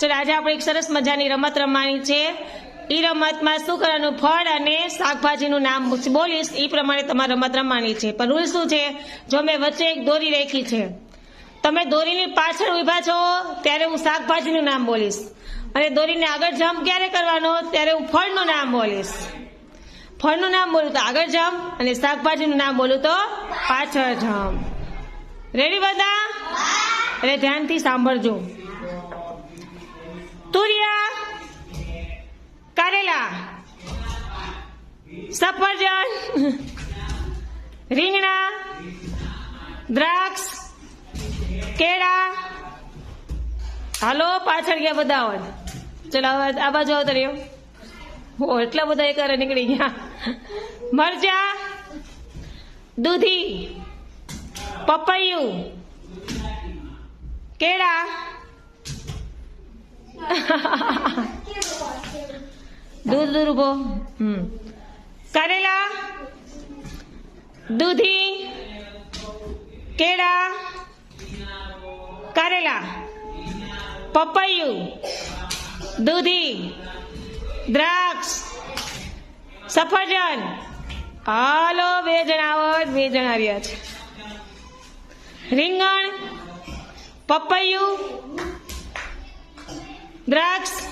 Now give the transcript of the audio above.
ચલો આજે આપણે એક સરસ મજાની રમત રમવાની છે. એ રમતમાં શું કરવાનું? ફળ અને શાકભાજીનું નામ બોલીશ એ પ્રમાણે તમારે રમત રમવાની છે. પણ રૂલ શું છે? જો મેં વચ્ચે એક દોરી રાખી છે. તમે દોરીની પાછળ ઊભા છો ત્યારે હું શાકભાજીનું નામ બોલીશ. અને દોરીને આગળ જમ્પ ક્યારે કરવાનો? ત્યારે હું ફળનું નામ બોલીશ. ફળનું નામ બોલું તો આગળ જમ્પ અને શાકભાજીનું નામ બોલું તો પાછળ જમ્પ રેડી બધા? એટલે ધ્યાનથી સાંભળજો. સફરજન રીંગણા દ્રાક્ષ કેળા હાલો પાછળ ગયા બધા હોય ચલો આ બાજુ આવતો રહ્યો. હો એટલા બધા એકારે નીકળી ગયા. મરચા. દૂધી. પપૈયું. કેળા. દૂધ દૂધ ઊભો. હમ. કારેલા? દૂધી? કેળા? કરેલા? પપૈયું? દૂધી? દ્રાક્ષ? સફરજન? હાલો બે જણા બે જણા આવ્યા છે. રીંગણ? પપૈયું? દ્રાક્ષ?